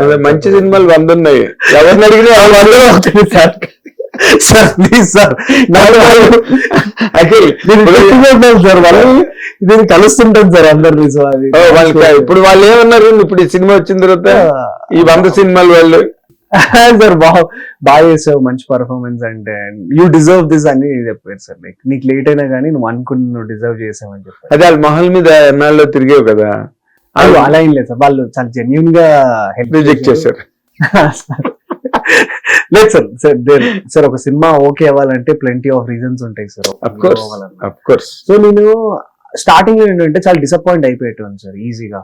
అదే మంచి సినిమాలు వంద ఉన్నాయి ఎవరిని అడిగినా వందలో sir. Sir please sir. Akhil sir మనం ఇది కలుస్తుంటాం సార్ అందరినీ ఇప్పుడు వాళ్ళు ఏమన్నారు? ఇప్పుడు ఈ సినిమా వచ్చిన తర్వాత ఈ వంద సినిమాలు వాళ్ళు. సార్ బాగా బాగా చేసావు మంచి పర్ఫార్మెన్స్ అంటే. యూ డిజర్వ్ దిస్ అని చెప్పారు సార్ లైక్ నీకు లేట్ అయినా కానీ నువ్వు అనుకుని నువ్వు డిజర్వ్ చేసావు అని చెప్పారు. అదే వాళ్ళ మొహల్ మీద ఎన్నాళ్ళు తిరిగేవు కదా. అది అలా ఏం లేదు సార్. వాళ్ళు చాలా జెన్యున్గా హెల్ప్ రిజెక్ట్ చేశారు. లేదు సార్ సార్ సార్ ఒక సినిమా ఓకే అవ్వాలంటే ప్lenty ఆఫ్ రీజన్స్ ఉంటాయి సార్. కోర్స్ సో నేను స్టార్టింగ్లో ఏంటంటే చాలా డిసప్పాయింట్ అయిపోయేటాను సార్ ఈజీగా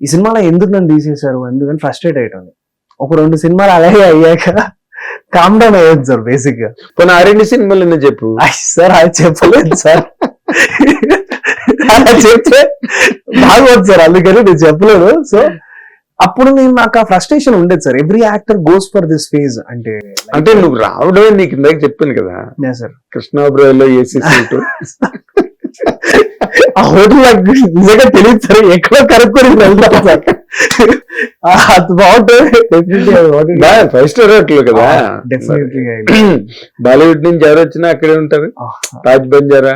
ఈ సినిమాలో ఎందుకు నన్ను తీసేశారు? ఎందుకని ఫ్రస్ట్రేట్ అయ్యేటాను ఒక రెండు సినిమాలు అలాగే అయ్యాక కామ్ డౌన్ అయ్యేది సార్ బేసిక్గా. కొన్ని ఆ రెండు సినిమాలు చెప్పు. సార్ అది చెప్పలేదు సార్. అలా చెప్తే బాగోదు సార్ అందుకని నేను చెప్పలేదు సో అప్పుడు నేను నాకు ఆ ఫ్రస్ట్రేషన్ ఉండేది sir. Every actor goes for this phase అంటే అంటే నువ్వు రావడమే నీకు ఇందాక చెప్పాను కదా. సార్. కృష్ణాబ్రాయిలో ఏసీ సీటు. ఆ హోటల్ నాకు నిజంగా తెలియదు సార్. ఎక్కడో కనుక్కొని వెళ్తాను సార్. ఫైవ్ స్టార్ హోటల్ కదా. బాలీవుడ్ నుంచి ఎవరు వచ్చినా అక్కడే ఉంటారు. తాజ్ బంజారా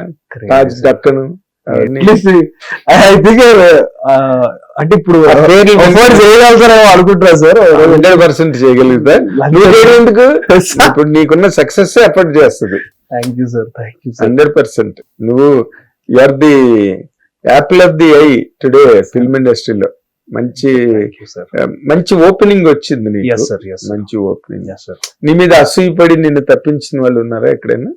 తాజ్ దక్కను. ఐ థింక్ అంటే ఇప్పుడు అనుకుంటున్నా సార్. Hundred percent చేయగలుగుతా. ఎందుకు? ఇప్పుడు నీకున్న సక్సెస్ ఎఫర్ట్ చేస్తుంది. Thank you sir thank you sir hundred percent. నువ్వు are the apple of the eye today film ఇండస్ట్రీలో మంచి మంచి ఓపెనింగ్ వచ్చింది నీకు. మంచి ఓపెనింగ్ నీ మీద అసూయపడి నిన్ను తప్పించిన వాళ్ళు ఉన్నారా ఎక్కడైనా?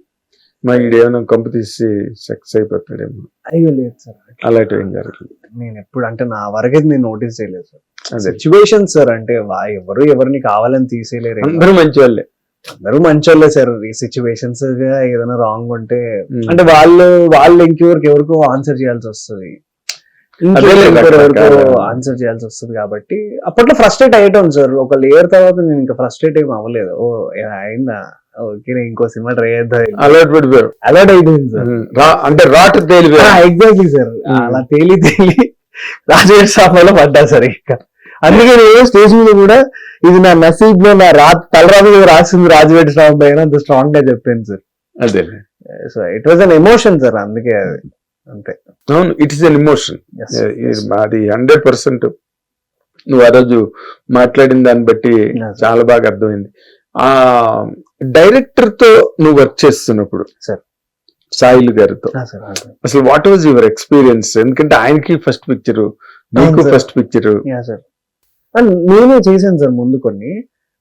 మా ఏమైనా కంపు తీసి సక్సెస్ అయిపోతాడేమో. అయ్యో లేదు సార్. అలాంటివి ఏం జరగలేదు నేను ఎప్పుడు అంటే నా వరకైతే నేను నోటీస్ చేయలేదు సార్. అదే. సిచ్యువేషన్ సార్ అంటే వా- ఎవరు ఎవరిని కావాలని తీసేయలేరు. అందరూ మంచి వాళ్ళే అందరూ మంచోళ్ళే సార్. ఈ సిచ్యువేషన్స్గా ఏదైనా రాంగ్ ఉంటే. అంటే వాళ్ళు వాళ్ళు ఇంకెవరికి ఎవరికో ఆన్సర్ చేయాల్సి వస్తుంది. ఎవరికో ఆన్సర్ చేయాల్సి వస్తుంది కాబట్టి అప్పట్లో ఫ్రస్ట్రేట్ అయ్యటం సార్. ఒక లేయర్ తర్వాత నేను ఇంకా ఫ్రస్ట్రేట్ ఏం అవ్వలేదు. ఓ ఏ- అయిందా? ఓకే నేను ఇంకో సినిమా ట్రై చేద్దాం. అలర్ట్ పడిపోయారు అలర్ట్ అయిపోయింది సార్. అంటే రాట్ తేలిపోయారు ఎగ్జాక్ట్లీ సార్. అలా తేలి తేలి రాజేష్ సాఫాలో పడ్డా సార్ ఇంకా. అందుకే నేను స్టేజ్ మీద కూడా ఇది నా నసీబ్లో నా రా తలరాజు రాసింది రాజవేటి స్వామి అయినా అంత స్ట్రాంగ్గా చెప్పాను సార్. అదే. So it was an emotion sir అందుకే అది. అంతే. అవును ఇట్ ఇస్ అన్ yes. అది హండ్రెడ్ పర్సెంట్ నువ్వు ఆ రోజు మాట్లాడిన దాన్ని బట్టి. చాలా బాగా అర్థమైంది. ఆ డైరెక్టర్తో నువ్వు వర్క్ చేస్తున్నప్పుడు Sir. సాయిల్ గారితో. అసలు వాట్ వాజ్ యువర్ ఎక్స్పీరియన్స్ ఎందుకంటే ఆయనకి ఫస్ట్ పిక్చర్ నీకు. ఫస్ట్ పిక్చర్ నేనే చేశాను సార్ ముందు కొన్ని.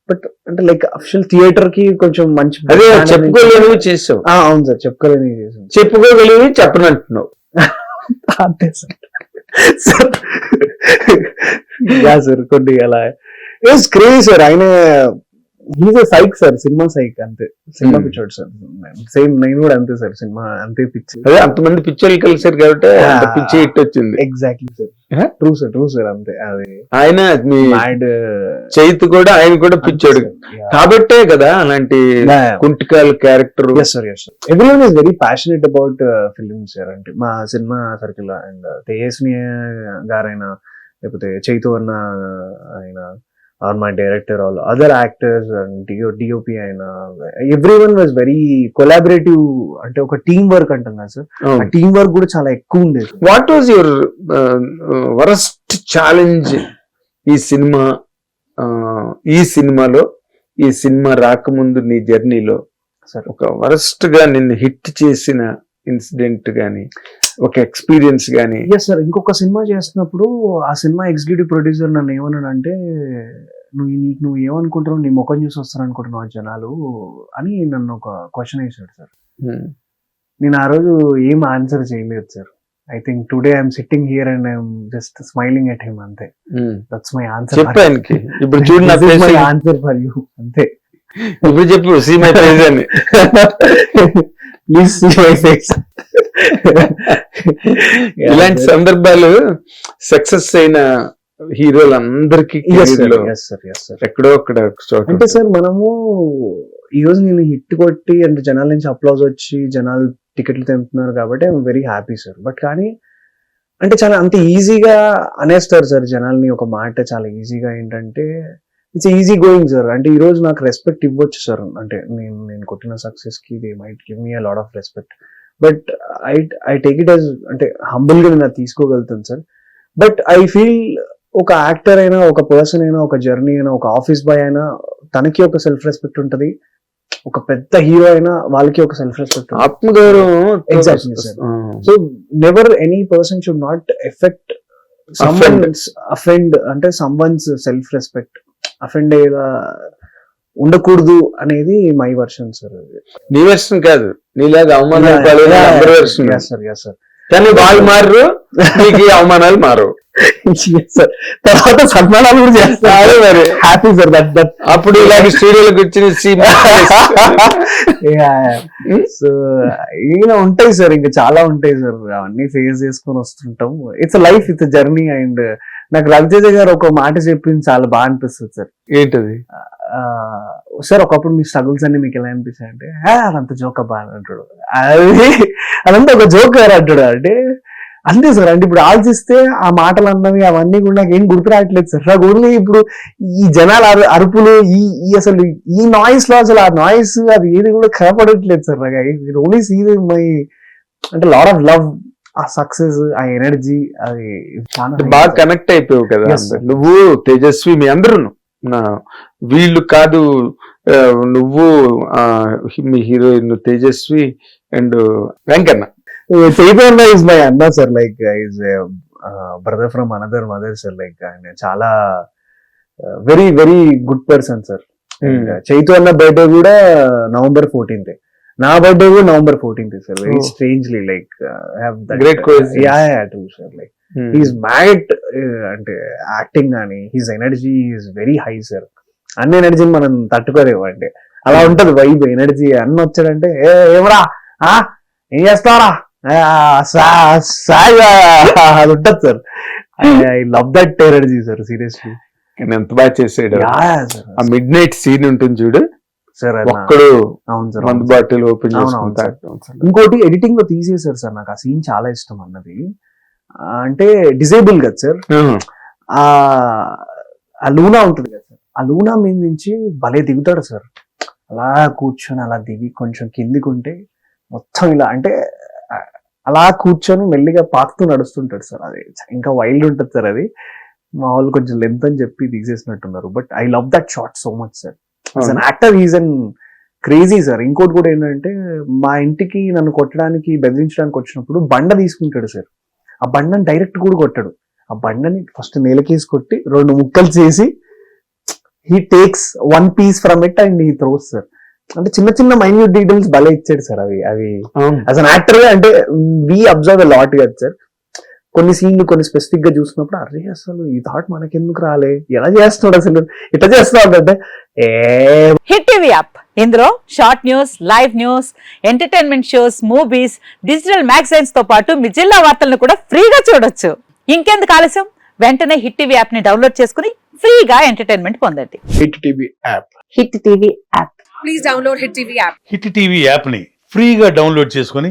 బట్ అంటే లైక్ అఫిషియల్ థియేటర్కి కొంచెం మంచి అదే చెప్పుకోలేనివి చేసావు. ఆ, అవును సార్ చెప్పుకోలేని చేశాను. చెప్పుకోగలివి చెప్పనంటున్నావు. అంతే సార్. సార్. యా సార్ కొన్ని అలా. It's crazy sir. ఆయన he's psych sir cinema psych అంతే. సినిమా. పిచ్చోడు సార్ సేమ్ నేను కూడా అంతే సార్ సినిమా అంతే పిచ్చి అదే అంతమంది పిక్చర్లు కలిసారు కాబట్టి. పిచ్చి హిట్ వచ్చింది exactly sir? True sir true sir అంతే. అది ఆయన మీ మ్యాడ్ చైతు కూడా ఆయన కూడా పిచ్చాడు కాబట్టే కదా అలాంటి కుంటికాల character yes sir yes sir everyone is very passionate about films sir అంటే. మా సినిమా సర్కిల్ అండ్ తేజస్ని గారైనా లేకపోతే చైతు అన్న ఆయన or my director all other actors and DO DOP అయినా everyone was very collaborative అంటే ఒక టీమ్ వర్క్ అంటాం కదా సార్ ఆ టీమ్ వర్క్ కూడా చాలా ఎక్కువ ఉండేది. What was your worst challenge ఈ సినిమా ఈ సినిమాలో ఈ సినిమా రాకముందు నీ జర్నీలో? సార్. ఒక వరస్ట్గా నిన్ను హిట్ చేసిన ఇన్సిడెంట్ గాని ఒక ఎక్స్పీరియన్స్ గాని. ఎస్ సార్ ఇంకొక సినిమా చేస్తున్నప్పుడు ఆ సినిమా ఎగ్జిక్యూటివ్ ప్రొడ్యూసర్ నన్ను ఏమన్నాడంటే నువ్వు నీకు నువ్వు ఏమనుకుంటున్నావు? నీ ముఖం చూసి వస్తారు అనుకుంటున్నావు జనాలు? అని నన్ను ఒక క్వశ్చన్ వేసాడు సార్ నేను ఆ రోజు ఏం ఆన్సర్ చేయలేదు sir I think today I'm sitting here and I'm just smiling at him అంతే. దట్స్ మై ఆన్సర్ ఇప్పుడు చూడు నా face మై ఏంటి? ఆన్సర్ ఫర్ యూ అంతే. ఇప్పుడు చెప్పు సీ మై ప్రైజ్ అని. ప్లీజ్ ఇలాంటి సందర్భాలు సక్సెస్ అయిన హీరోలందరికీ ఎస్ career సార్లో ఎస్ సార్ ఎస్ సార్ ఎక్కడో అక్కడ అంటే సార్ మనము ఈ రోజు నేను హిట్ కొట్టి అంటే జనాల నుంచి అప్లాజ్ వచ్చి జనాలు టికెట్లు తెంపుతున్నారు కాబట్టి I'm very happy sir but కానీ అంటే చాలా అంత ఈజీగా అనేస్తారు సార్ జనాల్ని. ఒక మాట చాలా ఈజీగా ఏంటంటే ఇట్స్ ఈజీ గోయింగ్ సార్ అంటే ఈ రోజు నాకు రెస్పెక్ట్ ఇవ్వచ్చు సార్ అంటే నేను నేను కొట్టిన సక్సెస్కి they might give me a lot of respect but I I take it as అంటే హంబుల్గా నేను తీసుకోగలుగుతాను సార్ బట్ ఐ ఫీల్ ఒక యాక్టర్ అయినా ఒక పర్సన్ అయినా ఒక జర్నీ అయినా ఒక ఆఫీస్ బాయ్ అయినా తనకి ఒక సెల్ఫ్ రెస్పెక్ట్ ఉంటది. ఒక పెద్ద హీరో అయినా వాళ్ళకి ఒక సెల్ఫ్ రెస్పెక్ట్ ఆత్మగౌరవం. ఆ. So never any person should not affect someone's offend అంటే సమ్వన్స్ సెల్ఫ్ రెస్పెక్ట్ అఫెండ్ అయ్యేలా ఉండకూడదు అనేది మై వర్షన్ సార్ నీ వెర్షన్ కాదు. నీలాగా అవమానాలు సార్ సార్ కానీ వాళ్ళు మారరు నీకు అవమానాలు మారవు. సార్ తర్వాత సన్మానాలు కూడా చేస్తారు. మరి. హ్యాపీ సార్ దట్ దట్ అప్పుడు ఇలాగ స్టూడియోలోకి వచ్చిన సో ఇలా ఉంటాయి సార్ ఇంకా చాలా ఉంటాయి సార్ అవన్నీ ఫేస్ చేసుకొని వస్తుంటాం. It's life it's journey and నాకు రవితేజ గారు ఒక మాట చెప్పింది చాలా బాగా అనిపిస్తుంది సార్. ఏంటది? సార్ ఒకప్పుడు మీ స్ట్రగుల్స్ అన్ని మీకు ఎలా అనిపిస్తాయి అంటే "ఆ, అదంతా జోక్ అబ్బా అని అంటాడు. అది అదంతా ఒక జోక్ గారు అంటాడు. అంటే అంతే సార్. అంటే ఇప్పుడు ఆలోచిస్తే ఆ మాటలు అన్నవి అవన్నీ కూడా నాకు ఏం గుర్తు రావట్లేదు సార్. నాకు ఓన్లీ ఇప్పుడు ఈ జనాల అరు- అరుపులు ఈ ఈ అసలు ఈ నాయిస్లో అసలు ఆ నాయిస్ అది ఏది కూడా కనపడట్లేదు సార్. నాకు ఓన్లీ సీ మై అంటే లాట్ ఆఫ్ లవ్ ఆ సక్సెస్ ఆ ఎనర్జీ అది చాలా బాగా కనెక్ట్ అయిపోయావు కదా. నువ్వు తేజస్వి మీ అందరూ నా వీళ్ళు కాదు నువ్వు మీ heroine Tejaswi and Venkanna Chaitanya is my అన్న sir like is brother from another mother sir like ఆయన చాలా very very good person sir. Chaitu అన్న బర్త్డే కూడా నవంబర్ ఫోర్టీన్త్ నా బర్త్డే కూడా November fourteenth sir very. Strangely like Great coincidence. Yeah yeah too sir like Hmm. He's mad అంటే acting కానీ he's energy is very high sir అన్ని ఎనర్జీని మనం తట్టుకోలేము అంటే. అలా ఉంటది వైబ్ ఎనర్జీ అన్న వచ్చాడంటే ఏ ఏమరా? ఏం సాయిగా అది ఉంటది sir I love that energy sir seriously ఎంత బాగా చేసాడు. ఆ మిడ్ నైట్ సీన్ ఉంటుంది చూడు. ఒక్కడు మందు బాటిల్ ఓపెన్ ఇంకోటి ఎడిటింగ్లో తీసేశారు సార్ నాకు ఆ సీన్ చాలా ఇష్టం అన్నది. అంటే డిజేబుల్ కదా సార్ ఆ లూనా ఉంటుంది కదా సార్ ఆ లూనా మీద నుంచి భలే దిగుతాడు సార్ అలా కూర్చొని అలా దిగి కొంచెం కిందికి ఉంటే మొత్తం ఇలా అంటే అలా కూర్చొని మెల్లిగా పాకుతూ నడుస్తుంటాడు సార్ అది. ఇంకా వైల్డ్ ఉంటుంది సార్ అది. మా వాళ్ళు కొంచెం లెంత్ అని చెప్పి తీసేసినట్టున్నారు. But I love that shot so much sir an actor is an crazy sir ఇంకోటి కూడా ఏంటంటే మా ఇంటికి నన్ను కొట్టడానికి బెదిరించడానికి వచ్చినప్పుడు బండ తీసుకుంటాడు సార్ ఆ బండని డైరెక్ట్ కూడా కొట్టాడు. ఆ బండని ఫస్ట్ నేలకేసి కొట్టి రెండు ముక్కలు చేసి he takes one piece from it and he throws sir అంటే చిన్న చిన్న మైన్యూట్ డీటెయిల్స్ భలే ఇచ్చాడు సార్ అవి అవి. యాజ్ అన్ యాక్టర్గా అంటే వి అబ్జర్వ్ లాట్ కదా సార్ కొన్ని సీన్లు కొన్ని స్పెసిఫిక్గా చూసినప్పుడు అరే అసలు ఈ థాట్ మనకెందుకు రాలే? ఎలా చేస్తున్నాడు అసలు? ఇట్లా చేస్తున్నాడు అంటే ఏ హిట్ టీవీ యాప్. ఇందులో short news live news entertainment shows movies digital మ్యాగజైన్స్తో పాటు మీ జిల్లా వార్తలను కూడా ఫ్రీగా చూడొచ్చు. ఇంకెందుకు ఆలస్యం? వెంటనే హిట్ టీవీ యాప్ని డౌన్లోడ్ చేసుకుని ఫ్రీగా ఎంటర్టైన్మెంట్ పొందండి. Hit TV app. Hit TV app. Please download Hit TV app. Hit TV యాప్ని ఫ్రీగా డౌన్లోడ్ చేసుకొని